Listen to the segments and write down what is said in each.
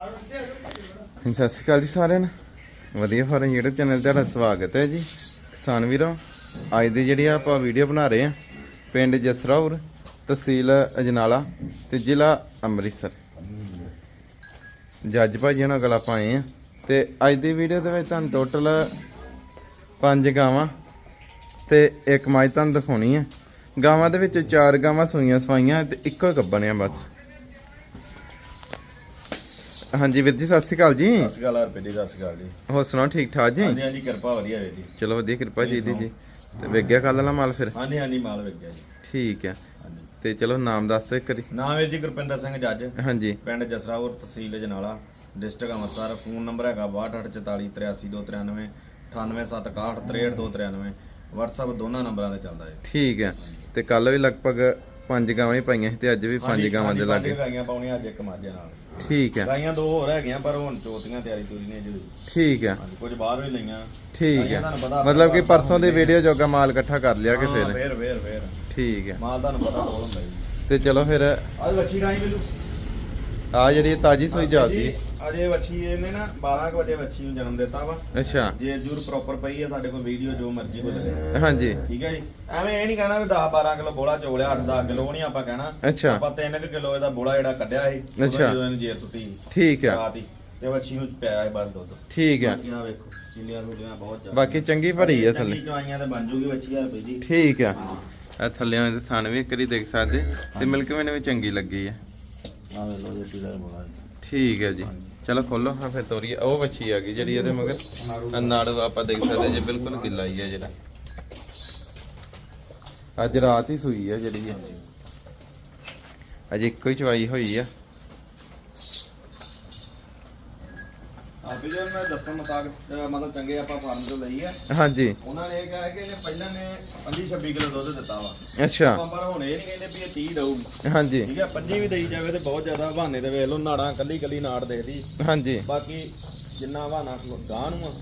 ਸਤਿ ਸ਼੍ਰੀ ਅਕਾਲ ਜੀ ਸਾਰਿਆਂ ਨੂੰ। ਵਧੀਆ ਫਾਰਮ YouTube ਚੈਨਲ ਤੇ ਤੁਹਾਡਾ ਸਵਾਗਤ ਹੈ ਜੀ। ਕਿਸਾਨ ਵੀਰੋ, ਅੱਜ ਦੀ ਜਿਹੜੀ ਆਪਾਂ ਵੀਡੀਓ ਬਣਾ ਰਹੇ ਆ ਪਿੰਡ ਜਸਰਾਉਰ ਤਹਿਸੀਲ ਅਜਨਾਲਾ ਤੇ ਜ਼ਿਲ੍ਹਾ ਅੰਮ੍ਰਿਤਸਰ। ਜੱਜ ਭਾਜੀ ਨਾਲ ਗੱਲ ਆਪਾਂ ਆਏ ਆ ਤੇ ਅੱਜ ਦੀ ਵੀਡੀਓ ਦੇ ਵਿੱਚ ਤੁਹਾਨੂੰ ਟੋਟਲ ਪੰਜ ਗਾਵਾਂ ਤੇ ਇੱਕ ਮਾਈ ਤੁਹਾਨੂੰ ਦਿਖਾਉਣੀ ਆ ਗਾਵਾਂ ਦੇ ਵਿੱਚ ਚਾਰ ਗਾਵਾਂ ਸੂਈਆਂ ਸਵਾਈਆਂ ਤੇ ਇੱਕੋ ਗੱਬਣ ਆ ਬਸ। ਹਾਂਜੀ ਵੀਰ ਜੀ ਸਤਿ ਸ਼੍ਰੀ ਅਕਾਲ ਜੀ। ਸਤਿ ਸ਼੍ਰੀ ਅਕਾਲ ਹਰਪ੍ਰੀਤ ਜੀ ਸਤਿ ਸ਼੍ਰੀ ਅਕਾਲ ਜੀ। ਹੋਰ ਸੁਣਾਓ ਠੀਕ ਠਾਕ ਜੀ? ਹਾਂਜੀ ਹਾਂਜੀ ਕਿਰਪਾ ਵਧੀਆ ਜੀ। ਚਲੋ ਵਧੀਆ ਕਿਰਪਾ ਜੀ ਦੀ ਜੀ। ਤੇ ਵੇਗਿਆ ਕੱਲ ਵਾਲਾ ਮਾਲ ਫਿਰ? ਹਾਂਜੀ ਹਾਂਜੀ ਮਾਲ ਵਿਕ ਗਿਆ ਜੀ। ਠੀਕ ਹੈ। ਤੇ ਚਲੋ ਨਾਮ ਦੱਸ ਇੱਕ ਵਾਰੀ। ਨਾਮ ਹੈ ਜੀ ਗੁਰਪਿੰਦਰ ਸਿੰਘ ਜੱਜ। ਹਾਂਜੀ। ਪਿੰਡ ਜਸਰਾਵਰ ਤਹਿਸੀਲ Janala district Amritsar. Phone number ਹੈਗਾ 6284438293 9871638293 WhatsApp ਦੋਨਾਂ ਨੰਬਰਾਂ ਤੇ ਚੱਲਦਾ ਹੈ ਠੀਕ ਹੈ। ਤੇ ਕੱਲ ਵੀ ਲਗਭਗ ਪੰਜ ਗਾਵਾਂ ਹੀ ਪਾਈਆਂ ਸੀ ਤੇ ਅੱਜ ਵੀ ਪੰਜ ਗਾਵਾਂ ਦੇ ਲਾਗੇ। ਗਾਈਆਂ ਪਾਉਣੀਆਂ ਅੱਜ ਇੱਕ ਮਾਝੇ ਨਾਲ। ਠੀਕ ਹੈ ਗਾਈਆਂ ਦੋ ਹੋਰ ਹੈਗੀਆਂ ਪਰ ਹੁਣ ਚੋਤੀਆਂ ਤਿਆਰੀ ਤੁਰੀ ਨੇ ਜੀ ਠੀਕ ਹੈ ਹਾਂਜੀ ਕੁਝ ਬਾਹਰ ਵੀ ਲਈਆਂ। ਠੀਕ ਗਾਈਆਂ ਹੈ ਤੁਹਾਨੂੰ ਪਤਾ ਮਤਲਬ ਕਿ ਪਰਸੋਂ ਦੀ ਵੀਡੀਓ ਜੋਗਾ ਮਾਲ ਇਕੱਠਾ ਕਰ ਲਿਆ ਕਿ ਹਾਂ, ਫਿਰ? ਫੇਰ ਫੇਰ ਫੇਰ। ਠੀਕ ਹੈ ਮਾਲ ਤੁਹਾਨੂੰ ਪਤਾ ਕੋਲ ਹੁੰਦਾ ਜੀ। ਤੇ ਚਲੋ ਫਿਰ ਅੱਜ ਵੱਛੀ ਰਾਈ ਮੈਨੂੰ। ਆ ਜਿਹੜੀ ਤਾਜੀ ਸੂਈ ਜਾਂਦੀ ਅਜੇ ਵੱਛੀ ਇਹਨੇ ਨਾ 12 ਕੁ ਵਜੇ ਵੱਛੀ ਨੂੰ ਜਨਮ ਦਿੱਤਾ ਵਾ। ਅੱਛਾ। ਜੇ ਜੂਰ ਪ੍ਰੋਪਰ ਪਈ ਹੈ ਸਾਡੇ ਕੋਲ ਵੀਡੀਓ ਜੋ ਮਰਜ਼ੀ ਕੋ ਲੱਗੇ ਹਾਂਜੀ। ਠੀਕ ਹੈ ਜੀ? ਐਵੇਂ ਇਹ ਨਹੀਂ ਕਹਿਣਾ ਵੀ 10 12 ਕਿਲੋ ਬੋਲਾ ਚੋਲਿਆ 8 10 ਕਿਲੋ ਨਹੀਂ ਆਪਾਂ ਕਹਿਣਾ। ਅੱਛਾ। ਆਪਾਂ 3 ਕਿਲੋ ਇਹਦਾ ਬੋਲਾ ਜਿਹੜਾ ਕੱਢਿਆ ਸੀ ਅੱਛਾ। ਜਦੋਂ ਇਹਨੂੰ ਜੇਰ ਸੁੱਟੀ ਠੀਕ ਹੈ ਰਾਤ ਹੀ। ਤੇ ਵੱਛੀ ਨੂੰ ਪਿਆ ਹੈ ਬਸ ਦੁੱਧ। ਠੀਕ ਹੈ ਬਾਕੀ ਆਹ ਵੇਖੋ ਚਿੱਲੀਆਂ ਸੁਲੀਆਂ ਬਹੁਤ ਜ਼ਿਆਦਾ। ਬਾਕੀ ਚੰਗੀ ਭਰੀ ਆ ਥੱਲੇ। ਚੰਗੀ ਚਵਾਈਆਂ ਤੇ ਬਣ ਜੂਗੀ ਵੱਛੀ ਹਰ ਪਈ ਜੀ ਠੀਕ ਆ। ਇਹ ਥੱਲੇ ਦੇ ਥਣ ਵੀ ਇੱਕ ਵਾਰੀ ਦੇਖ ਸਕਦੇ। ਤੇ ਮਿਲਕ ਮੈਨੂੰ ਵੀ ਚੰਗੀ ਲੱਗੀ ਆ। ਆ ਵੇ ਲੋ ਜੀ ਦਾ ਬੋਲਾ। ਠੀਕ ਹੈ ਜੀ। ਚਲੋ ਖੋਲੋ, ਹਾਂ ਫਿਰ ਤੋਰੀਏ। ਉਹ ਬੱਚੀ ਆ ਗਈ ਜਿਹੜੀ ਇਹਦੇ ਮਗਰ। ਆਹ ਆਪਾਂ ਦੇਖ ਸਕਦੇ ਜੇ, ਬਿਲਕੁਲ ਗਿੱਲਾ ਹੀ ਆ ਜਿਹੜਾ। ਅੱਜ ਰਾਤ ਹੀ ਸੂਈ ਆ ਜਿਹੜੀ ਇਹ। ਅਜੇ ਇੱਕੋ ਹੀ ਚਵਾਈ ਹੋਈ ਆ। ਆਪੇ ਜੇ ਮੈਂ ਦੱਸਣ ਮੁਤਾਬਕ ਅਹ ਮਤਲਬ ਚੰਗੇ ਆਪਾਂ ਫਾਰਮ ਤੋਂ ਲਈ ਆ। ਹਾਂਜੀ। ਉਹਨਾਂ ਨੇ ਇਹ ਕਿਹਾ ਕਿ ਇਹਨੇ ਪਹਿਲਾਂ ਨੇ 25 26 ਕਿਲੋ ਦੁੱਧ ਦਿੱਤਾ ਵਾ। ਅੱਛਾ। ਆਪਾਂ ਪਰ ਹੁਣ ਇਹ ਨਹੀਂ ਕਹਿੰਦੇ ਵੀ ਇਹ 30 ਦਊਗੀ। ਹਾਂਜੀ। ਠੀਕ ਹੈ ਪੰਜੀ ਵੀ ਦੇਈ ਜਾਵੇ ਤੇ ਬਹੁਤ ਜ਼ਿਆਦਾ ਬਹਾਨੇ ਤੇ ਵੇਖ ਲਓ ਨਾੜਾਂ ਕੱਲੀ ਕੱਲੀ ਨਾੜ ਦੇਖਦੀ। ਹਾਂਜੀ। ਬਾਕੀ ਜਿੰਨਾ ਬਹਾਨਾ ਗਾਂ ਨੂੰ ਆ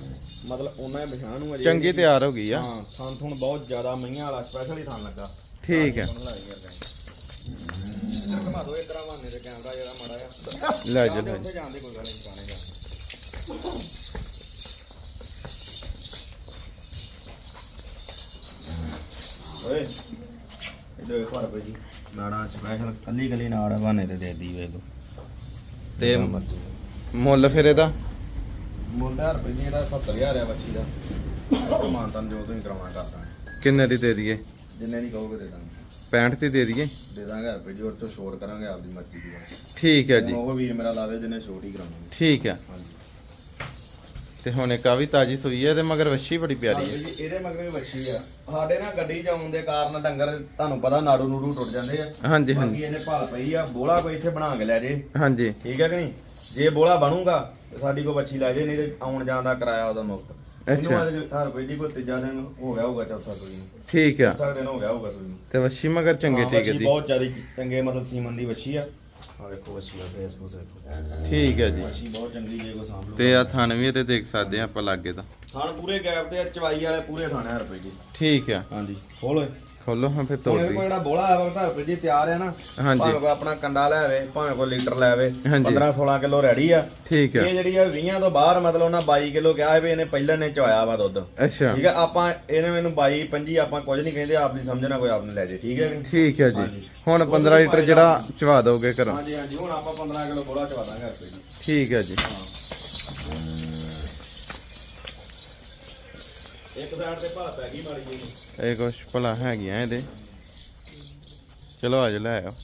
ਮਤਲਬ ਉਹਨਾਂ ਹੀ ਪਛਾਣ ਨੂੰ ਅਜੇ ਚੰਗੀ ਤਿਆਰ ਹੋ ਗਈ ਆ। ਹਾਂ ਥਣ ਥੁਣ ਬਹੁਤ ਜ਼ਿਆਦਾ ਮਈਆਂ ਵਾਲਾ ਸਪੈਸ਼ਲ ਹੀ ਥਣ ਲੱਗਾ। ਠੀਕ ਹੈ ਘਮਾ ਦੋ ਇੱਕ ਤਰ੍ਹਾਂ ਬਹਾਨੇ ਤੇ ਕੈਮਰਾ ਜਿਹੜਾ ਮਾੜਾ ਜਿਹਾ। ਲੈ ਜਾ ਲੈ ਉੱਥੇ ਜਾਂਦੇ ਕੋਈ ਗੱਲ ਨਹੀਂ ਕਾਣੇ ਦਾ ਓਏ ਇਧਰ ਵੇਖੋ ਰੁਪਏ ਜੀ ਨਾੜਾਂ ਸਪੈਸ਼ਲ ਕੱਲੀ ਕੱਲੀ ਨਾੜ ਆ ਬਹਾਨੇ ਤੇ ਦੇਦੀ ਵੇ ਤੂੰ ਤੇ ਮੁੱਲ ਫਿਰ ਇਹਦਾ? ਮੁੰਡਾ ਰੁਪਏ ਜੀ ਇਹਦਾ 70000 ਆ ਬੱਚੀ ਦਾ। ਮਾਨਤਨ ਜੋ ਤੁਸੀਂ ਕਰਾਉਣਾ ਕਰਦਾ ਕਿੰਨੇ ਦੀ ਦੇ ਦਈਏ? ਜਿੰਨੇ ਨਹੀਂ ਕਹੋਗੇ ਦੇ ਦਾਂਗੇ। 65 ਦੀ ਦੇ ਦਈਏ? ਦੇ ਦਾਂਗੇ ਰੁਪਏ ਜੀ ਹੋਰ ਤੋਂ ਛੋੜ ਕਰਾਂਗੇ ਆਪਦੀ ਮਰਜ਼ੀ ਦੀ। ਠੀਕ ਹੈ ਜੀ। ਉਹ ਵੀਰ ਮੇਰਾ ਲਾਵੇ ਜਿਹਨੇ ਛੋਟ ਹੀ ਕਰਾਉਣੀ ਠੀਕ ਹੈ ਤੇ ਹੁਣ ਇੱਕ ਆ ਵੀ ਤਾਜੀ ਸੂਈ ਹੈ ਤੇ ਮਗਰ ਵੱਛੀ ਬੜੀ ਪਿਆਰੀ ਹੈ। ਜੀ, ਇਹਦੇ ਮਗਰ ਵੀ ਵੱਛੀ ਆ। ਸਾਡੇ ਨਾਲ ਗੱਡੀ ਚ ਆਉਣ ਦੇ ਕਾਰਨ ਡੰਗਰ ਤੁਹਾਨੂੰ ਪਤਾ ਨਾੜੂ ਨੂੜੂ ਟੁੱਟ ਜਾਂਦੇ ਆ। ਹਾਂਜੀ ਬਾਕੀ ਹਾਂਜੀ ਇਹਨੇ ਭਾਲ ਪਈ ਆ ਬੋਲਾ ਕੋਈ ਇੱਥੇ ਬਣਾ ਕੇ ਲੈ ਜੇ। ਹਾਂਜੀ। ਠੀਕ ਹੈ ਕਿ ਨਹੀਂ? ਜੇ ਬੋਲਾ ਬਣੂਗਾ ਤੇ ਸਾਡੀ ਕੋ ਵੱਛੀ ਲੈ ਜੇ ਨਹੀਂ ਤੇ ਆਉਣ ਜਾਣ ਦਾ ਕਿਰਾਇਆ ਉਹਦਾ ਮੁਫਤ। ਅੱਛਾ। ਇਹਨੂੰ ਅੱਜ ਹਰ ਕੋਈ ਜੀ ਕੋ ਤੀਜਾ ਦਿਨ ਹੋ ਗਿਆ ਹੋਊਗਾ ਚੌਥਾ ਕੋਈ ਠੀਕ ਆ। ਚੌਥਾ ਦਿਨ ਹੋ ਗਿਆ ਹੋਊਗਾ ਕੋਈ ਤੇ ਵੱਛੀ ਮਗਰ ਚੰਗੇ ਵੱਛੀ ਦੀ ਬਹੁਤ ਜ਼ਿਆਦਾ ਚੰਗੇ ਮਤਲਬ ਸੀਮਨ ਦੀ ਵੱਛੀ ਆ। ਆ ਵੇਖੋ ਵੱਛੀ ਆ ਫੇਸ ਫੂਸ ਵੇਖੋ। ਠੀਕ ਹੈ ਜੀ। ਵੱਛੀ ਬਹੁਤ ਚੰਗੀ ਜੇ ਕੋ ਸਾਂਭ ਲਓ। ਤੇ ਆ ਥਣ ਵੀ ਇਹਦੇ ਦੇਖ ਸਕਦੇ ਆ ਆਪਾਂ ਲਾਗੇ ਦਾ ਥਾਣ ਪੂਰੇ ਗੈਪ ਤੇ ਆ, ਚਵਾਈ ਵਾਲੇ ਪੂਰੇ ਥਾਣੇ ਰੁਪਏ ਜੀ। ਠੀਕ ਆ। ਹਾਂਜੀ ਖੋਲ ਓਏ। ਖੋਲੋ ਹਾਂ ਫਿਰ ਹੁਣ ਤੋੜ ਇਹਦੇ ਦੀ ਜਿਹੜਾ ਬੋਲਾ ਹੈ ਵਕਤ ਹਰਪ੍ਰੀਤ ਜੀ ਤਿਆਰ ਹੈ ਨਾ ਹਾਂਜੀ। ਭਾਵੇਂ ਕੋਈ ਆਪਣਾ ਕੰਡਾ ਲੈ ਆਵੇ ਭਾਵੇਂ ਕੋਈ ਲੀਟਰ ਲੈ ਆਵੇ ਹਾਂਜੀ। 15 16 ਕਿਲੋ ਰੈਡੀ ਆ। ਠੀਕ ਆ। ਇਹ ਜਿਹੜੀ ਆ 20 ਤੋਂ ਬਾਹਰ ਮਤਲਬ ਉਹਨਾਂ 22 ਕਿਲੋ ਕਿਹਾ ਹੈ ਵੀ ਇਹਨੇ ਪਹਿਲਾਂ ਨੇ ਚਵਾਇਆ ਵਾ ਦੁੱਧ। ਅੱਛਾ। ਠੀਕ ਹੈ ਆਪਾਂ ਇਹਨੇ ਮੈਨੂੰ 22 25 ਆਪਾਂ ਕੁਝ ਨਹੀਂ ਕਹਿੰਦੇ ਆਪ ਦੀ ਸਮਝਣਾ ਕੋਈ ਆਪ ਨੇ ਲੈ ਜੇ ਠੀਕ ਹੈ ਕਿ ਨਹੀਂ? ਠੀਕ ਹੈ ਜੀ। ਹੁਣ 15 ਲੀਟਰ ਜਿਹੜਾ ਚਵਾ ਦੋਗੇ ਘਰੋਂ। ਹਾਂਜੀ ਹਾਂਜੀ ਹੁਣ ਆਪਾਂ 15 ਕਿਲੋ ਬੋਲਾ ਚਵਾ ਦਾਂਗੇ ਠੀਕ ਹੈ ਜੀ। ਸਾਈਡ ਤੇ ਭਾਅ ਪੈ ਗਈ ਮਾਰੀ ਜੀ ਇਹ ਕੁਛ ਭਲਾ ਹੈਗੀਆਂ ਇਹਦੇ। ਚਲੋ ਆਜੋ ਲੈ ਆਓ।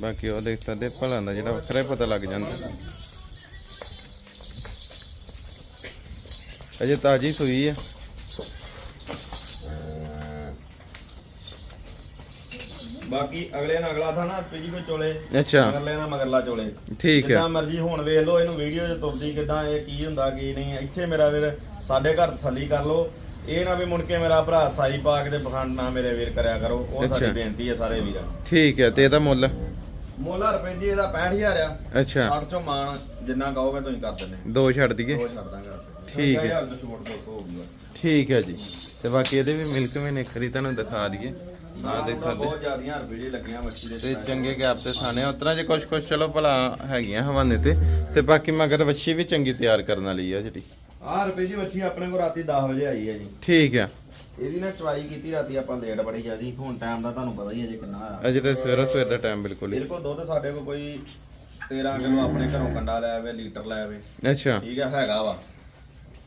ਬਾਕੀ ਉਹ ਦੇਖ ਸਕਦੇ ਭਲਾ ਦਾ ਜਿਹੜਾ ਵੱਖਰਾ ਪਤਾ ਲੱਗ ਜਾਂਦਾ। ਅਜੇ ਤਾਜੀ ਸੂਈ ਆ। ਬਾਕੀ ਅਗਲੇ ਨਾਲ ਅਗਲਾ ਥਾ ਨਾ ਪੀਜੀ ਕੋਈ ਚੋਲੇ ਅੱਛਾ। ਮਗਰਲੇ ਨਾਲ ਮਗਰਲਾ ਚੋਲੇ। ਠੀਕ ਹੈ। ਜਿੱਦਾਂ ਮਰਜ਼ੀ ਹੁਣ ਵੇਖ ਲਓ ਇਹਨੂੰ ਵੀਡੀਓ 'ਚ ਤੁਰਦੀ ਕਿਦਾਂ ਇਹ ਕੀ ਹੁੰਦਾ ਕੀ ਨਹੀਂ। ਇੱਥੇ ਮੇਰਾ ਵੀਰ ਸਾਡੇ ਘਰ ਤਸੱਲੀ ਕਰ ਲਓ। ਇਹ ਨਾ ਵੀ ਮੁੜ ਕੇ ਮੇਰਾ ਭਰਾ ਸਾਈ ਪਾ ਕੇ ਤੇ ਪਖੰਡ ਨਾ ਮੇਰੇ ਵੀਰ ਕਰਿਆ ਕਰੋ। ਉਹ ਸਾਡੀ। ਬੇਨਤੀ ਹੈ ਸਾਰੇ ਵੀਰਾਂ ਠੀਕ ਹੈ ਤੇ ਇਹਦਾ ਮੁੱਲ? ਮੋਲਾ ਰੁਪਏ ਜੀ ਇਹਦਾ 65000 ਆ। ਅੱਛਾ। 60 ਚੋਂ ਮਾਨ ਜਿੰਨਾ ਕਹੋਗੇ ਤੁਸੀਂ ਕਰ ਦਿੰਦੇ। ਦੋ ਛੱਡ ਦਈਏ? ਉਹ ਛੱਡ ਦਾਂਗੇ ਠੀਕ ਹੈ। ਛੋਟ 200 ਹੋ ਗਈ ਠੀਕ ਹੈ ਜੀ। ਤੇ ਬਾਕੀ ਇਹਦੇ ਵੀ ਮਿਲਕ ਵੀ ਨੇ ਖਰੀ ਤੁਹਾਨੂੰ ਦਿਖਾ ਦਈਏ। ਨਾ ਦੇਖ ਸਕਦੇ। ਬਹੁਤ ਜ਼ਿਆਦੀਆਂ ਰੁਪਏ ਜੀ ਲੱਗੀਆਂ ਮੱਛੀ ਦੇ ਤੇ ਚੰਗੇ ਗੈਪ ਤੇ ਸਾਨੇ ਉਤਰਾ ਜੇ ਕੁਛ ਕੁਛ ਚਲੋ ਭਲਾ ਹੈਗੀਆਂ ਹਵਾਨੇ ਤੇ। ਤੇ ਬਾਕੀ ਮਗਰ ਵੱਛੀ ਵੀ ਚੰਗੀ ਤਿਆਰ ਕਰਨ ਵਾਲੀ ਆ ਜਿਹੜੀ। ਆਹ ਰੁਪਏ ਜੀ ਮੱਛੀ ਆਪਣੇ ਕੋਲ ਰਾਤੀ 10 ਵਜੇ ਆਈ ਹੈ ਜੀ। ਠੀਕ ਆ। ਇਹਦੀ ਨਾ ਚਵਾਈ ਕੀਤੀ ਰਾਤੀ ਆਪਾਂ ਲੇਟ ਬੜੀ ਜਿਆਦੀ। ਹੁਣ ਟਾਈਮ ਦਾ ਤੁਹਾਨੂੰ ਪਤਾ ਹੀ ਹੈ ਜੇ ਕਿੰਨਾ ਆ। ਅਜੇ ਤੇ ਸਵੇਰਾ ਸਵੇਰ ਦਾ ਟਾਈਮ ਬਿਲਕੁਲ ਹੀ। ਬਿਲਕੁਲ ਦੁੱਧ ਸਾਡੇ ਕੋਲ ਕੋਈ 13 ਕਿਲੋ ਆਪਣੇ ਘਰੋਂ ਕੰਡਾ ਲੈ ਆਵੇ ਲੀਟਰ ਲੈ ਆਵੇ। ਅੱਛਾ। ਠੀਕ ਆ ਹੈਗਾ ਵਾ।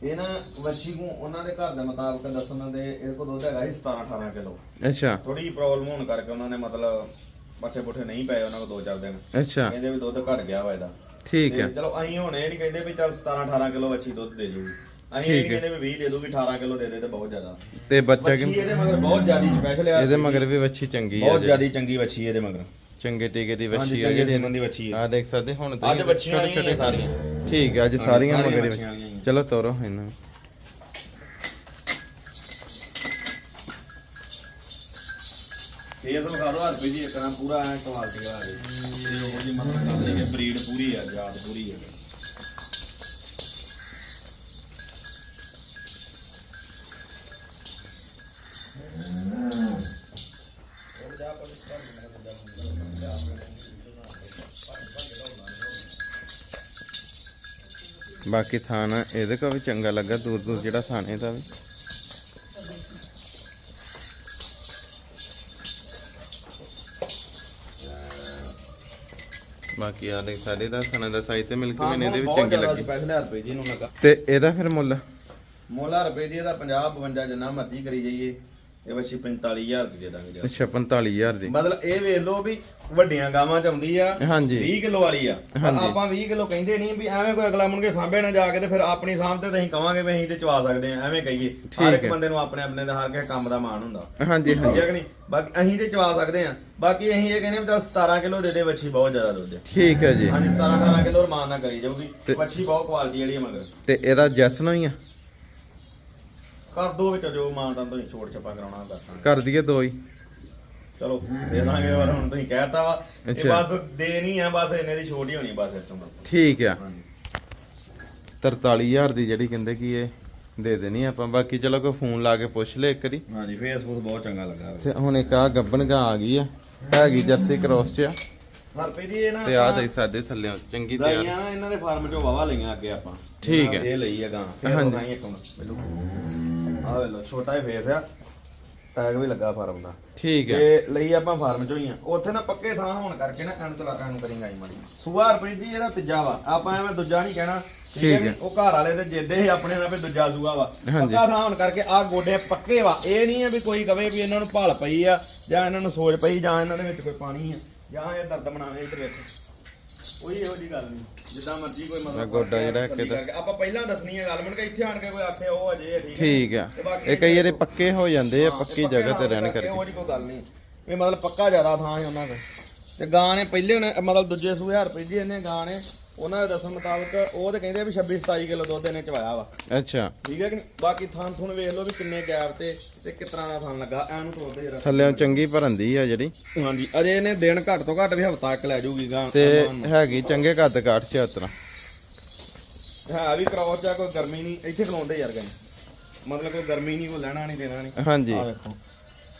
ਇਹ ਨਾ ਵੱਛੀ ਨੂੰ ਉਹਨਾਂ ਦੇ ਘਰ ਦੇ ਮੁਤਾਬਕ ਦੱਸਣ ਦੇ ਇਹ ਕੋਲ ਦੁੱਧ ਹੈਗਾ ਸੀ 17 18 ਕਿਲੋ। ਅੱਛਾ। ਥੋੜੀ ਜਿਹੀ ਪ੍ਰੋਬਲਮ ਹੋਣ ਕਰਕੇ ਉਹਨਾਂ ਨੇ ਮਤਲਬ ਪੱਠੇ ਪੁੱਠੇ ਨਹੀਂ ਪਏ ਉਹਨਾਂ ਕੋਲ ਦੋ ਚਾਰ ਦਿਨ। ਅੱਛਾ। ਕਹਿੰਦੇ ਵੀ ਦੁੱਧ ਘਟ ਗਿਆ ਵਾ ਇਹਦਾ। ਠੀਕ ਆ ਚਲੋ ਅਸੀਂ ਹੁਣ ਇਹ ਨਹੀਂ ਕਹਿੰਦੇ ਵੀ ਚੱਲ 17 18 ਕਿਲੋ ਵੱਛੀ ਦੁੱਧ ਦੇ ਜੂਗੀ। ਅਸੀਂ ਇਹ ਹੈ। ਨਹੀਂ ਕਹਿੰਦੇ ਵੀ 20 ਦੇ ਦੂਗੀ 18 ਕਿਲੋ ਦੇ ਦੇ ਤੇ ਬਹੁਤ ਜ਼ਿਆਦਾ। ਤੇ ਬੱਚਾ ਕਿ ਇਹਦੇ ਮਗਰ ਬਹੁਤ ਜ਼ਿਆਦੀ ਸਪੈਸ਼ਲ ਆ ਇਹਦੇ ਮਗਰ ਵੀ ਵੱਛੀ ਚੰਗੀ ਆ ਬਹੁਤ। ਜ਼ਿਆਦੀ ਚੰਗੀ ਵੱਛੀ ਇਹਦੇ ਮਗਰ। ਚੰਗੇ ਟੀਕੇ ਦੀ ਵੱਛੀ ਆ ਚੰਗੇ ਦੀ ਵੱਛੀ ਹੈ ਆ ਦੇਖ ਸਕਦੇ ਹੁਣ ਅੱਜ ਤੁਸੀਂ ਵੱਛੀਆਂ ਛੋਟੇ- ਨਹੀਂ ਸਾਰੀਆਂ। ਠੀਕ ਆ ਅੱਜ ਸਾਰੀਆਂ ਮਗਰ ਹੀ ਵੱਛੀਆਂ। ਚਲੋ ਤੋਰੋ ਇਹਨੂੰ ਇਹ ਤਾਂ ਖਾ ਦੋ ਰੁਪਏ ਜੀ ਇੱਕ ਨਾ ਪੂਰਾ ਐ ਕੁਆਲਿਟੀ ਵਾਲਾ ਜੀ ਇਹ ਉਹ ਜੀ ਮਤਲਬ ਗੱਲ ਕਿ ਬਰੀਡ ਪੂਰੀ ਆ ਜਾਤ ਪੂਰੀ ਹੈ ਬਾਕੀ ਥਾਨ ਇਹਦੇ ਕੋ ਵੀ ਚੰਗਾ ਲੱਗਾ ਦੂਰ ਦੂਰ ਜਿਹੜਾ ਥਾਨ ਇਹਦਾ ਵੀ। ਬਾਕੀ ਆ ਦੇਖ ਸਾਡੇ ਦਾ ਥਾਣਾ ਦਾ ਸਾਈਜ਼ ਤੇ ਮਿਲ ਕੇ ਮੈਨੂੰ ਇਹਦੇ ਵੀ ਚੰਗੇ ਲੱਗੇ। ਰੁਪਏ ਜੀ ਨੂੰ ਲੱਗਾ। ਤੇ ਇਹਦਾ ਫਿਰ ਮੁੱਲ? ਮੋਲਾ ਰੁਪਏ ਦੀ ਇਹਦਾ 50 52 ਜਿੰਨਾ ਮਰਜ਼ੀ ਕਰੀ ਜਾਈਏ। ਇਹ ਬੱਚੀ 45000 ਦੀ ਦੇ ਦਾਂਗੇ ਜੀ ਅੱਛਾ 45000 ਦੀ। ਮਤਲਬ ਇਹ ਵੇਖ ਲਓ ਵੀ ਵੱਡੀਆਂ ਗਾਵਾਂ ਚ ਆਉਂਦੀ ਆ ਹਾਂਜੀ। 20 ਕਿਲੋ ਵਾਲੀ ਆ। ਪਰ ਹਾਂਜੀ। ਆਪਾਂ 20 ਕਿਲੋ ਕਹਿੰਦੇ ਨਹੀਂ ਵੀ ਐਵੇਂ ਕੋਈ ਅਗਲਾ ਕੇ ਸਾਂਭੇ ਨਾ ਜਾ ਕੇ ਤੇ ਫਿਰ ਆਪਣੀ ਸਾਂਭ ਤੇ ਅਸੀਂ ਕਵਾਂਗੇ ਵੀ ਅਸੀਂ ਤੇ ਚਵਾ ਸਕਦੇ ਆ ਐਵੇਂ ਕਹੀਏ। ਹਰ ਇੱਕ ਹੈ। ਬੰਦੇ ਨੂੰ ਆਪਣੇ ਆਪਣੇ ਦਾ ਹਰ ਕਿਸੇ ਕੰਮ ਦਾ ਮਾਣ ਹੁੰਦਾ। ਹਾਂਜੀ ਠੀਕ ਹਾਂਜੀ ਹੈ ਕਿ ਨਹੀਂ? ਬਾਕੀ ਅਸੀਂ ਤੇ ਚਵਾ ਸਕਦੇ ਆ ਬਾਕੀ ਅਸੀਂ ਇਹ ਕਹਿੰਦੇ ਵੀ ਚੱਲ 17 ਕਿਲੋ ਦੇ ਦੇ ਵੱਛੀ ਬਹੁਤ ਜ਼ਿਆਦਾ ਦੁੱਧ ਹੈ ਠੀਕ ਹੈ ਜੀ। ਹਾਂਜੀ 17 18 ਕਿਲੋ ਰਮਾਨ ਨਾਲ ਕਰੀ ਜਾਊਗੀ। ਵੱਛੀ ਬਹੁਤ ਕੁਆਲਿਟੀ ਵਾਲੀ ਹੈ ਮਗਰ। ਤੇ ਇਹਦਾ ਜੈਸਨੋ ਹੀ ਆ? ਕਰ ਦੋ ਵਿੱਚ ਜੋ ਮਾਨਦਾਨ ਤੋਂ ਛੋਟ ਛਪਾ ਕਰਾਉਣਾ ਦੱਸਾਂਗੇ ਕਰ ਦਈਏ ਦੋ ਹੀ। ਚਲੋ ਦੇ ਦਾਂਗੇ ਪਰ ਹੁਣ ਤੁਸੀਂ ਕਹਿਤਾ ਵਾ। ਇਹ ਅੱਛਾ। ਬਸ ਦੇ ਨਹੀਂ ਆ ਬਸ ਇਹਨੇ ਦੀ ਛੋਟੀ ਹੋਣੀ ਬਸ ਇਸ ਤੋਂ ਠੀਕ ਆ। ਹਾਂਜੀ। 43000 ਦੀ ਜਿਹੜੀ ਕਹਿੰਦੇ ਕਿ ਇਹ ਦੇ ਦੇਣੀ ਆਪਾਂ। ਬਾਕੀ ਚਲੋ ਕੋਈ ਫੋਨ ਲਾ ਕੇ ਪੁੱਛ ਲੈ ਇੱਕ ਵਾਰੀ। ਹਾਂਜੀ ਫੇਸਬੁੱਕ ਬਹੁਤ ਚੰਗਾ ਲੱਗਾ ਤੇ ਹੁਣ ਇੱਕ ਆ ਗੱਬਨ ਗਾਂ ਆ ਗਈ ਆ। ਹੈਗੀ ਜਰਸੀ ਕ੍ਰੋਸ ਚ ਆ। ਹਰਪੇ ਜੀ ਇਹ ਨਾ ਤੇ ਆ ਤੇ ਸਾਡੇ ਥੱਲੇ ਚੰਗੀ ਤਿਆਰ। ਦਾਈਆਂ ਨਾ ਇਹਨਾਂ ਦੇ ਫਾਰਮ ਚੋਂ ਵਾਵਾ ਲਈਆਂ ਅੱਗੇ ਆਪਾਂ। ਠੀਕ ਹੈ। ਇਹ ਲਈ ਆ ਗਾਂ। ਫਿਰ ਹਾਂਜੀ। ਦਿਖਾਈ ਇੱਕ ਮਿੰਟ। ਆ ਵੇ ਲੋ ਛੋਟਾ ਜਿਹਾ ਫੇਸ ਆ। ਟੈਗ ਵੀ ਲੱਗਾ ਫਾਰਮ ਦਾ। ਠੀਕ ਹੈ ਤੇ ਲਈ ਆਪਾਂ ਫਾਰਮ ਚੋਂ ਹੀ ਆ। ਉੱਥੇ ਨਾ ਪੱਕੇ ਥਾਂ ਹੋਣ ਕਰਕੇ ਨਾ ਐਨ ਤਲਾ ਐਨ ਕਰਿੰਗਾ ਆਈ ਮਾਰੀ ਸੂਆ ਰੁਪਏ ਜੀ ਇਹਦਾ ਤੀਜਾ ਵਾ। ਆਪਾਂ ਐਵੇਂ ਦੂਜਾ ਨਹੀਂ ਕਹਿਣਾ। ਠੀਕ ਹੈ? ਉਹ ਘਰ ਵਾਲੇ ਜਿੱਦੇ ਹੀ ਆਪਣੇ ਨਾਲ ਵੀ ਦੂਜਾ ਸੂਆ ਵਾ। ਪੱਕਾ ਥਾਂ ਹੋਣ ਕਰਕੇ ਆ ਗੋਡੇ ਪੱਕੇ ਵਾ। ਇਹ ਨਹੀਂ ਹੈ ਵੀ ਕੋਈ ਕਵੇ ਵੀ ਇਹਨਾਂ ਨੂੰ ਭਾਲ ਪਈ ਆ ਜਾਂ ਇਹਨਾਂ ਨੂੰ ਸੋਜ ਪਈ ਜਾਂ ਇਹਨਾਂ ਦੇ ਵਿੱਚ ਕੋਈ ਪਾਣੀ ਆ ਜਾਂ ਇਹ ਦਰਦ ਬਣਾਵੇ ਇੱਧਰ ਵੇਖੋ। ਕੋਈ ਇਹੋ ਜੀ ਗੱਲ ਨਹੀਂ। ਜਿੱਦਾਂ ਮਰਜ਼ੀ ਕੋਈ ਆਹ ਮਤਲਬ ਗੋਡਾ ਜਿਹੜਾ ਤਸੱਲੀ ਕਿਤੇ- ਕਰਕੇ। ਆਪਾਂ ਪਹਿਲਾਂ ਦੱਸਣੀ ਹੈ ਗੱਲ ਮਨ ਕੇ ਇੱਥੇ ਆਣ ਕੇ ਕੋਈ ਆਖੇ ਉਹ ਅਜੇ ਹੈ, ਠੀਕ ਹੈ। ਠੀਕ ਆ। ਤੇ ਬਾਕੀ ਇਹ ਕਈ ਵਾਰੀ ਦੇਖੋ। ਪੱਕੇ ਹੋ ਜਾਂਦੇ ਆ ਹਾਂ, ਪੱਕੀ ਇਹ ਜਗ੍ਹਾ ਤੇ ਪੱਕੇ ਰਹਿਣ ਥਾਂ ਕਰਕੇ। ਉਹ ਜੀ ਕੋਈ ਗੱਲ ਨਹੀਂ। ਵੀ ਮਤਲਬ ਪੱਕਾ ਜ਼ਿਆਦਾ ਥਾਂ ਹੈ ਉਹਨਾਂ ਦਾ। ਤੇ ਗਾਂ ਨੇ ਪਹਿਲੇ ਨੇ ਮਤਲਬ ਦੂਜੇ ਸੂਏ ਜੀ ਇਹਨੇ ਗਾਂ ਨੇ ਉਹਨਾਂ ਦੇ ਦੱਸਣ ਮੁਤਾਬਕ ਉਹ ਤੇ ਕਹਿੰਦੇ ਵੀ 26 27 ਕਿਲੋ ਦੁੱਧ ਇਹਨੇ ਚਵਾਇਆ ਵਾ। ਅੱਛਾ। ਠੀਕ ਹੈ ਕਿ ਨਹੀਂ? ਬਾਕੀ ਥਾਂ ਥੁਣ ਵੇਖ ਲਓ ਵੀ ਕਿੰਨੇ ਗੈਪ ਤੇ ਤੇ ਕਿਸ ਤਰ੍ਹਾਂ ਦਾ ਥਾਂ ਲੱਗਾ। ਐਨੂੰ ਤੋੜਦੇ ਜਰਾ। ਥੱਲੇੋਂ ਚੰਗੀ ਭਰੰਦੀ ਆ ਜਿਹੜੀ। ਹਾਂਜੀ ਅਜੇ ਇਹਨੇ ਦਿਨ ਘੱਟ ਤੋਂ ਘੱਟ ਵੀ ਹਫਤਾ ਇੱਕ ਲੈ ਜਾਊਗੀ ਗਾਂ। ਤੇ। ਹੈਗੀ ਚੰਗੇ ਕੱਦ ਕਾਠ ਚ ਉਤਰਾ ਹੈ ਵੀ ਕ੍ਰੋਸ ਚਾ ਕੋਈ ਗਰਮੀ ਨਹੀਂ। ਇੱਥੇ ਖਲੋਂਦੇ ਯਾਰ ਗਏ ਮਤਲਬ ਕੋਈ ਗਰਮੀ ਨਹੀਂ ਕੋਈ ਲੈਣਾ ਨਹੀਂ ਦੇਣਾ ਨਹੀਂ। ਹਾਂਜੀ। ਆ ਵੇਖੋ।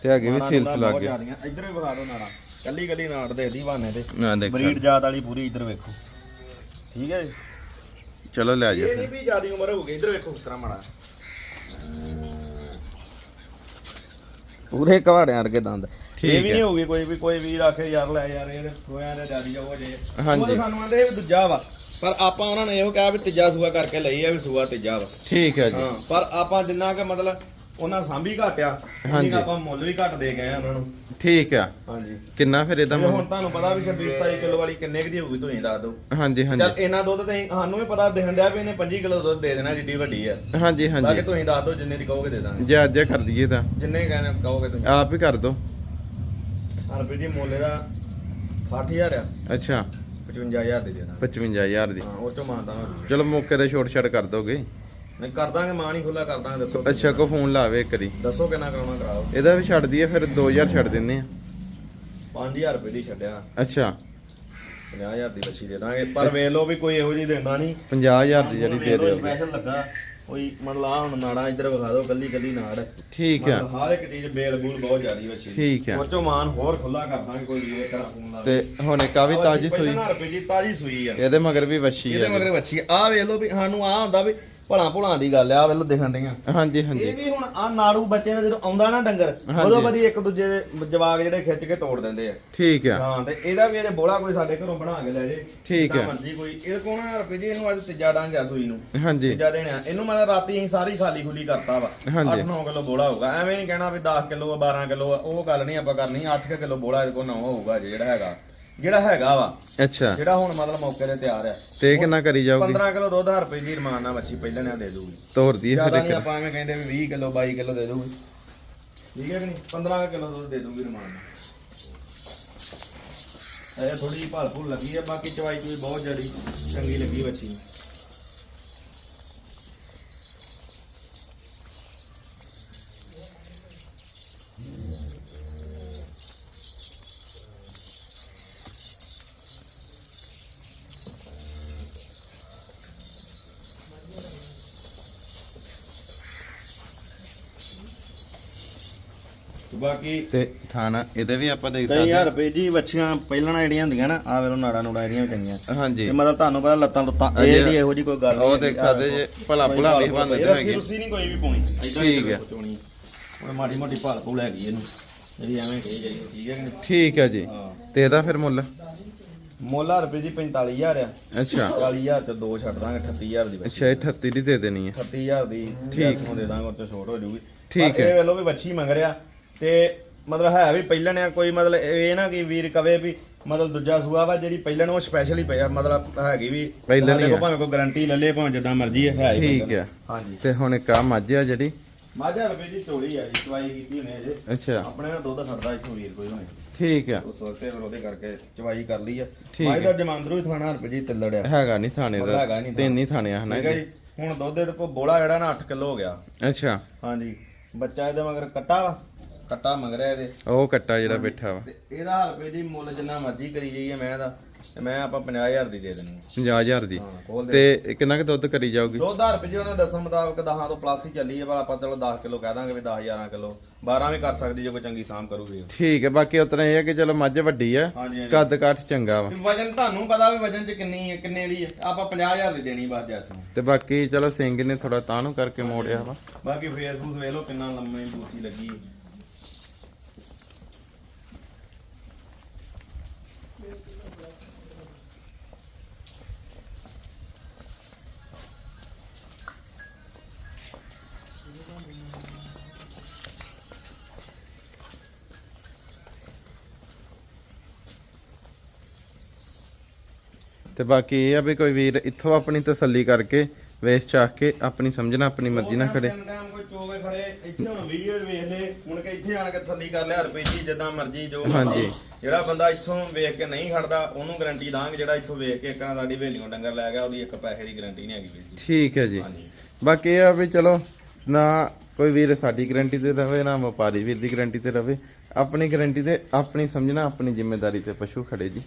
ਤੇ ਹੈਗੀ ਵੀ ਸੀਲਸ ਲੱਗ ਗਿਆ। ਇੱਧਰ ਵੀ ਵਿਖਾ ਦਿਓ ਨਾੜਾ। ਕੱਲੀ ਕੱਲੀ ਨਾੜ ਦੇ ਦੀ ਬਹਾਨੇ ਤੇ। ਬਰੀਡ ਜਾਤ ਵਾਲੀ ਪੂਰੀ ਇੱਧਰ ਵੇਖੋ। ਠੀਕ ਹੈ ਜੀ। ਚਲੋ ਲੈ ਜਾ ਇਹ ਨਹੀਂ ਵੀ ਜਿਆਦੀ ਉਮਰ ਹੋਊਗੀ ਇੱਧਰ ਵੇਖੋ ਕਿਸ ਤਰ੍ਹਾਂ ਮਾੜਾ। ਪੂਰੇ ਕਵਾੜਿਆਂ ਵਰਗੇ ਦੰਦ। ਇਹ ਵੀ ਹੈ। ਨਹੀਂ ਹੋਊਗੀ ਕੋਈ ਵੀ ਕੋਈ ਵੀਰ ਆਖੇ ਯਾਰ ਲੈ ਯਾਰ ਇਹ ਸੋਇਆਂ ਦੇ ਜਿਆਦੀ ਜਾਓ ਜੇ ਹਾਂਜੀ। ਉਹ ਤਾਂ ਸਾਨੂੰ ਆਂਦੇ ਵੀ ਦੂਜਾ ਵਾ ਪਰ ਆਪਾਂ ਉਹਨਾਂ ਨੇ ਇਹੋ ਕਿਹਾ ਵੀ ਤੀਜਾ ਸੂਆ ਕਰਕੇ ਲਈ ਆ ਵੀ ਸੂਆ ਤੀਜਾ ਵਾ। ਠੀਕ ਹੈ ਜੀ। ਹਾਂ ਪਰ ਆਪਾਂ ਜਿੰਨਾ ਕਿ ਮਤਲਬ ਉਹਨਾਂ ਸਾਂਭੀ ਘੱਟ ਆ ਹਾਂਜੀ। ਆਪਾਂ ਮੁੱਲ ਵੀ ਘੱਟ ਦੇ ਗਏ ਆ ਉਹਨਾਂ ਨੂੰ। ਠੀਕ ਆ। ਹਾਂਜੀ। ਕਿੰਨਾ ਫਿਰ ਇਹਦਾ ਤੇ ਹੁਣ ਮੁੱਲ ਤੁਹਾਨੂੰ ਪਤਾ ਵੀ 26 27 ਕਿਲੋ ਵਾਲੀ ਕਿੰਨੇ ਕੁ ਦੀ ਹੋਊਗੀ ਤੁਸੀਂ ਦੱਸ ਦਿਓ। ਹਾਂਜੀ ਚੱਲ ਹਾਂਜੀ ਇਹਨਾਂ ਦੁੱਧ ਤੇ ਸਾਨੂੰ ਵੀ ਪਤਾ ਦਿਖਣ ਡਿਆ ਵੀ ਇਹਨੇ 25 ਕਿਲੋ ਦੁੱਧ ਦੇ ਦੇਣਾ ਜਿੱਡੀ ਵੱਡੀ ਆ। ਹਾਂਜੀ ਬਾਕੀ ਹਾਂਜੀ ਤੁਸੀਂ ਦੱਸ ਦਿਓ ਜਿੰਨੇ ਦੀ ਕਹੋਗੇ ਦੇ ਦਾਂਗੇ। ਜੇ ਅੱਜ ਕਰ ਦਈਏ ਤਾਂ। ਜਿੰਨੇ ਕਹਿਣਾ ਕਹੋਗੇ ਤੁਸੀਂ। ਆਪ ਹੀ ਕਰ ਦੋ ਹਰਪ੍ਰੀਤ ਜੀ ਮੁੱਲ ਦਾ 60000 ਆ। ਅੱਛਾ। 55000 ਦੇ ਦੇਣਾ। 55000 ਦੀ। ਹਾਂ ਉਹ ਹੋ ਜੂ ਚਲੋ ਮੌਕੇ ਤੇ ਛੋਟ ਛੜ ਕਰ ਦੋਗੇ। ਮੈਂ ਕਰ ਦਾਂਗੇ ਮਾਂ ਨਹੀਂ ਖੁੱਲਾ ਕਰ ਦਾਂਗੇ ਦੱਸੋ। ਅੱਛਾ ਕੋ ਫੋਨ ਲਾਵੇ ਇੱਕ ਵਾਰੀ। ਦੱਸੋ ਕਿੰਨਾ ਕਰਾਉਣਾ ਕਰਾਓ। ਇਹਦਾ ਵੀ ਛੱਡ ਦਈਏ ਫਿਰ 2000 ਛੱਡ ਦਿੰਨੇ ਆ। 5000 ਰੁਪਏ ਦੀ ਛੱਡਿਆ। ਅੱਛਾ। 50000 ਦੀ ਬੱਚੀ ਦੇ ਦਾਂਗੇ ਪਰ ਵੇਖ ਲਓ ਵੀ ਕੋਈ ਇਹੋ ਜਿਹੀ ਦਿੰਦਾ ਨਹੀਂ। 50000 ਦੀ ਜਿਹੜੀ ਦੇ ਦਿਓਗੇ ਸਪੈਸ਼ਲ ਲੱਗਾ। ਕੋਈ ਮਤਲਬ ਆ ਹੁਣ ਨਾੜਾ ਇੱਧਰ ਵਿਖਾ ਦਿਓ ਕੱਲੀ ਕੱਲੀ ਨਾੜ। ਠੀਕ ਮਤਲਬ ਹਰ ਇੱਕ ਚੀਜ਼ ਬੇਲ ਬੂਲ ਬਹੁਤ ਜ਼ਿਆਦੀ ਵੱਛੀ ਠੀਕ ਆ। ਉਹ ਚੋਂ ਮਾਨ ਹੋਰ ਖੁੱਲਾ ਕਰ ਦਾਂਗੇ ਕੋਈ ਇਹ ਕਰਾ ਫੋਨ ਲਾ ਤੇ ਹੁਣ ਇੱਕ ਆ ਵੀ ਤਾਜੀ ਸੂਈ। ਰੁਪਏ ਦੀ ਤਾਜੀ ਸੂਈ ਆ। ਇਹਦੇ ਮਗਰ ਵੀ ਵੱਛੀ ਇਹਦੇ ਆ ਮਗਰ ਵੱਛੀ ਆ ਵੇਖ ਲਓ ਵੀ ਸਾਨੂੰ ਆ ਹੁੰਦਾ ਵੀ ਭਲਾ ਭੁਲਾ ਦੀ ਗੱਲ ਆ ਆ ਲਓ ਦਿਖਣ ਡੀਆਂ ਹਾਂਜੀ ਇਹ ਹਾਂਜੀ ਵੀ ਹੁਣ ਆ ਨਾੜੂ ਬੱਚੇ ਦਾ ਜਦੋਂ ਆਉਂਦਾ ਨਾ ਡੰਗਰ ਹਾਂਜੀ। ਉਦੋਂ ਬਦੀ ਇੱਕ ਦੂਜੇ ਦੇ ਜਵਾਗ ਜਿਹੜੇ ਖਿੱਚ ਕੇ ਤੋੜ ਦਿੰਦੇ ਆ। ਠੀਕ ਆ। ਹਾਂ ਤੇ ਇਹਦਾ ਵੀ ਇਹਦੇ ਬੋਲਾ ਕੋਈ ਸਾਡੇ ਘਰੋਂ ਬਣਾ ਕੇ ਲੈ ਜੇ ਠੀਕ ਜਿੱਦਾਂ ਹੈ। ਮਰਜ਼ੀ ਕੋਈ। ਇਹ ਕੋਣਾ ਰੁਪਏ ਜੀ? ਇਹਨੂੰ ਅੱਜ ਤੀਜਾ ਡਾਂਗ ਆ ਸੂਈ ਨੂੰ। ਹਾਂਜੀ। ਤੀਜਾ ਦੇਣਾ ਇਹਨੂੰ ਮੈਂ ਰਾਤੀ ਅਸੀਂ ਸਾਰੀ ਖਾਲੀ ਖੁੱਲੀ ਕਰਤਾ ਵਾ। ਹਾਂਜੀ। 8-9 ਕਿਲੋ ਬੋਲਾ ਹੋਊਗਾ। ਐਵੇਂ ਨਹੀਂ ਕਹਿਣਾ ਵੀ 10 ਕਿਲੋ ਆ 12 ਕਿਲੋ ਆ ਉਹ ਗੱਲ ਨਹੀਂ ਆਪਾਂ ਕਰਨੀ। 8 ਕਿਲੋ ਬੋਲਾ ਇਹਦੇ ਕੋਲ ਨਾ ਹੋਊਗਾ ਜਿਹੜਾ ਹੈਗਾ। ਜਿਹੜਾ ਹੈਗਾ ਵਾ ਅੱਛਾ। ਜਿਹੜਾ ਹੁਣ ਮਤਲਬ ਮੌਕੇ ਤੇ ਤਿਆਰ ਆ। ਤੇ ਕਿੰਨਾ ਕਰੀ ਜਾਊਗੀ? 15 ਕਿਲੋ ਦੁੱਧ ਹਰ ਰੁਪਏ ਦੀ ਰਮਾਨ ਨਾਲ ਮੱਛੀ ਪਹਿਲਾਂ ਨੇ ਦੇ ਦੂਗੀ ਤੋਰਦੀ ਹੈ ਫਿਰ ਆਪਾਂ ਐਵੇਂ ਕਹਿੰਦੇ ਵੀ 20 ਕਿਲੋ 22 ਕਿਲੋ ਦੇ ਦੂਗੀ ਠੀਕ ਹੈ ਕਿ ਨਹੀਂ? 15 ਕਿਲੋ ਦੁੱਧ ਦੇ ਦੂਗੀ ਰਮਾਨ ਨਾਲ। ਇਹ ਥੋੜੀ ਜਿਹੀ ਭਲ ਭੁਲ ਲੱਗੀ ਹੈ ਬਾਕੀ ਚਵਾਈ ਚੂਈ ਬਹੁਤ ਜੜੀ ਚੰਗੀ ਲੱਗੀ ਬੱਚੀ ਨੂੰ। ਬਾਕੀ ਤੇ ਥਾਣਾ ਇਹਦੇ ਵੀ ਆਪਾਂ ਦੇਖ ਸਕਦੇ ਹਜ਼ਾਰ ਰੁਪਏ ਜੀ ਬੱਚੀਆਂ ਪਹਿਲਾਂ ਨਾਲ ਜਿਹੜੀਆਂ ਹੁੰਦੀਆਂ ਨਾ ਆ ਵੇਲੋ ਨਾੜਾ ਨੂੜਾ ਜਿਹੜੀਆਂ ਚੰਗੀਆਂ। ਹਾਂਜੀ। ਇਹ ਮਤਲਬ ਤੁਹਾਨੂੰ ਪਤਾ ਲੱਤਾਂ ਲੁੱਤਾਂ। ਇਹ ਦੀ ਇਹੋ ਜੀ ਕੋਈ ਗੱਲ ਨਹੀਂ ਉਹ। ਦੇਖ ਸਕਦੇ ਜੇ ਭਲਾ ਭੁਲਾ ਵੀ ਬੰਦ ਰੱਸੀ ਹੈਗੀ। ਰੁੱਸੀ ਨਹੀਂ ਕੋਈ ਵੀ ਪਾਉਣੀ ਠੀਕ ਹੀ। ਹੈ। ਉਹ ਮਾੜੀ ਮੋਟੀ ਭਾਲ ਭੂਲ ਹੈਗੀ ਇਹਨੂੰ ਜਿਹੜੀ ਐਵੇਂ ਕਹੀ ਜਾਈ ਠੀਕ ਹੈ ਠੀਕ ਹੈ ਜੀ। ਹਾਂ। ਤੇ ਇਹਦਾ ਫਿਰ ਮੁੱਲ? ਮੋਲਾ ਰੁਪਏ ਦੀ 45000 ਆ। ਅੱਛਾ। 40000 ਚ ਦੋ ਛੱਡ ਦਾਂਗੇ 38000 ਦੀ ਬੱਚੀ। ਅੱਛਾ ਇਹ 38 ਦੀ ਦੇ ਦੇਣੀ ਹੈ। 38000 ਦੀ ਠੀਕ। ਨੂੰ ਦੇ ਦਾਂਗੇ ਉਹ ਛੋਟ ਹੋ ਜੂਗੀ ਠੀਕ ਹੈ। ਇਹ ਵੇਲੋ ਵੀ ਬੱਚੀ ਮੰਗ ਰਿਆ ਤੇ ਮਤਲਬ ਹੈ ਵੀ ਪਹਿਲਾਂ ਨੇ ਕੋਈ ਮਤਲਬ ਇਹ ਨਾ ਕਿ ਵੀਰ ਕਵੇ ਵੀ ਮਤਲਬ ਦੂਜਾ ਸੂਆ ਵਾ ਜਿਹੜੀ ਪਹਿਲਾਂ ਨੂੰ ਉਹ ਸਪੈਸ਼ਲ ਹੀ ਪਿਆ ਮਤਲਬ ਹੈਗੀ ਵੀ ਪਹਿਲਾਂ ਸਾਡੇ ਨਹੀਂ ਕੋਲ ਆ। ਭਾਵੇਂ ਕੋਈ ਗਾਰੰਟੀ ਲੈ ਲੇ ਭਾਵੇਂ ਜਿੱਦਾਂ ਮਰਜ਼ੀ ਹੈ ਹੈ ਹੀ ਠੀਕ। ਹੈ ਹਾਂਜੀ। ਤੇ ਹੁਣ ਇੱਕ ਆ ਮੱਝ ਆ ਜਿਹੜੀ। ਮਾਝਾ ਰੁਪਏ ਦੀ ਚੋੜੀ ਆ ਜੀ ਚਵਾਈ ਕੀਤੀ ਹੋਣੀ ਅਜੇ ਅੱਛਾ। ਆਪਣੇ ਨਾਲ ਦੁੱਧ ਖੜਦਾ ਇੱਥੋਂ ਵੀਰ ਕੋਈ ਹੋਣੇ। ਠੀਕ ਆ। ਉਸ ਵਕਤ ਫਿਰ ਉਹਦੇ ਕਰਕੇ ਚਵਾਈ ਕਰ ਲਈ ਆ। ਠੀਕ ਹੈ। ਦਾ ਜਮਾਂਦਰੂ ਹੀ ਥਾਣਾ ਰੁਪਏ ਜੀ ਤਿੱਲੜਿਆ ਹੈਗਾ ਨਹੀਂ ਥਾਣੇ ਦਾ। ਹੈਗਾ ਨਹੀਂ ਤਿੰਨ ਹੀ ਥਾਣੇ। ਆ ਹਨਾ ਠੀਕ ਹੈ ਜੀ? ਹੁਣ ਦੁੱਧ ਦੇ ਕੋ ਬੋਲਾ ਜਿਹੜਾ ਨਾ 8 ਕਿਲੋ ਹੋ ਗਿਆ। ਅੱਛਾ। ਹਾਂਜੀ। ਬੱਚਾ ਇਹਦੇ ਮਗਰ ਕੱਟਾ ਵਾ। ਕੱਟਾ ਮਗਰਿਆ ਇਹਦੇ। ਉਹ ਕੱਟਾ ਜਿਹੜਾ ਬੈਠਾ ਵਾ। ਤੇ ਇਹਦਾ ਹਾਲ ਰੁਪਏ ਦੀ ਮੁੱਲ ਜਿੰਨਾ ਮਰਜ਼ੀ ਕਰੀ ਜਾਈਏ ਮੈਂ ਦਾ ਤੇ ਮੈਂ ਆਪਾਂ 50000 ਦੀ ਦੇ ਦੇਣੀ ਆ। 50000 ਦੀ। ਹਾਂ ਤੇ ਕਿੰਨਾ ਕੁ ਦੁੱਧ ਕਰੀ ਜਾਊਗੀ? ਦੋ ਹਜ਼ਾਰ ਰੁਪਏ ਜੀ ਉਹਨੇ ਦੱਸਣ ਮੁਤਾਬਕ 10 ਤੋਂ ਪਲੱਸ ਹੀ ਚੱਲੀ ਹੈ ਪਰ ਆਪਾਂ ਚਲੋ 10 ਕਿਲੋ ਕਹਿ ਦਾਂਗੇ ਵੀ 10 11 ਕਿਲੋ। 12 ਵੀ ਕਰ ਸਕਦੀ ਜੇ ਕੋਈ ਚੰਗੀ ਸਾਮ ਕਰੂਗੀ ਠੀਕ ਹੈ ਬਾਕੀ ਉਤਨਾ ਇਹ ਹੈ ਕਿ ਚਲੋ ਮੱਝ ਵੱਡੀ ਹਾਂਜੀ ਕੱਦ ਕਾਠ ਚੰਗਾ ਵਾ। ਵਜਨ ਤੁਹਾਨੂੰ ਪਤਾ ਵੀ ਵਜਨ ਚ ਕਿੰਨੀ ਹੈ ਕਿੰਨੇ ਦੀ ਹੈ। ਆਪਾਂ 50000 ਦੀ ਦੇਣੀ ਬਸ ਜੈਸ ਤੇ ਬਾਕੀ ਚਲੋ ਸਿੰਘ ਨੇ ਥੋੜਾ ਤਾਂ ਨੂੰ ਕਰਕੇ ਮੋੜਿਆ ਵਾ। ਬਾਕੀ ਫੇਸਬੁੱਕ ਵੇਖ ਲਓ ਕਿੰਨਾ ਲੰਮੀ ਬੂਥੀ ਲੱਗੀ। ਤੇ ਬਾਕੀ ਇਹ ਆ ਵੀ ਕੋਈ ਵੀਰ ਇੱਥੋਂ ਆਪਣੀ ਤਸੱਲੀ ਕਰਕੇ ਵੇਚ ਚਾਖ ਕੇ ਆਪਣੀ ਸਮਝਣਾ ਆਪਣੀ ਮਰਜ਼ੀ ਨਾਲ ਖੜੇ। ਤਿੰਨ ਟਾਈਮ ਕੋਈ ਚੋਗੇ ਖੜੇ ਇੱਥੇ ਹੁਣ ਵੀਡੀਓ ਵੇਖ ਲੈ ਹੁਣ ਕਿ ਇੱਥੇ ਆਣ ਕੇ ਤਸੱਲੀ ਕਰ ਲਿਆ ਰੁਪਏ ਜਿੱਦਾਂ ਮਰਜ਼ੀ ਜੋ ਹਾਂਜੀ। ਜਿਹੜਾ ਬੰਦਾ ਇੱਥੋਂ ਵੇਖ ਕੇ ਨਹੀਂ ਖੜਦਾ ਉਹਨੂੰ ਗਾਰੰਟੀ ਦਾਂਗੇ ਜਿਹੜਾ ਇੱਥੋਂ ਵੇਖ ਕੇ ਇੱਕ ਨਾਲ ਸਾਡੀ ਵੇਲੀਓਂ ਡੰਗਰ ਲੈ ਗਿਆ ਉਹਦੀ ਇੱਕ ਪੈਸੇ ਦੀ ਗਾਰੰਟੀ ਨਹੀਂ ਹੈਗੀ ਵੀਰ ਜੀ। ਠੀਕ ਹੈ ਜੀ। ਬਾਕੀ ਇਹ ਆ ਵੀ ਚਲੋ ਨਾ ਕੋਈ ਵੀਰ ਸਾਡੀ ਗਾਰੰਟੀ ਤੇ ਰਵੇ ਨਾ ਵਪਾਰੀ ਵੀਰ ਦੀ ਗਾਰੰਟੀ ਤੇ ਰਵੇ। ਆਪਣੀ ਗਾਰੰਟੀ ਤੇ ਆਪਣੀ ਸਮਝਣਾ ਆਪਣੀ ਜ਼ਿੰਮੇਵਾਰੀ ਤੇ ਪਸ਼ੂ ਖੜੇ ਜੀ।